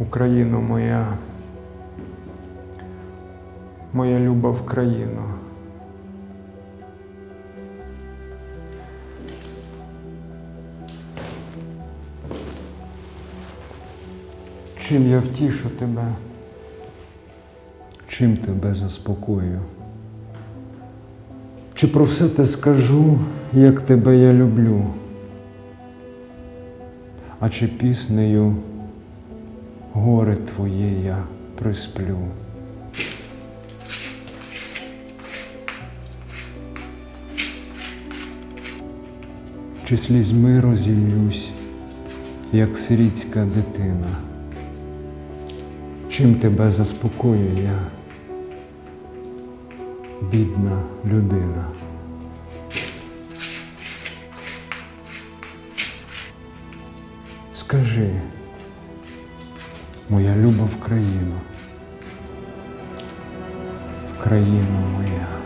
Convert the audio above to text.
Україно моя, моя люба в країну. Чим я втішу тебе, чим тебе заспокою? Чи про все те скажу, як тебе я люблю? А чи піснею горе твоє я присплю? Чи слізьми розіллюсь, як сирітська дитина? Чим тебе заспокоюю я, бідна людина? Скажи, моя люба в країну, в країну моя.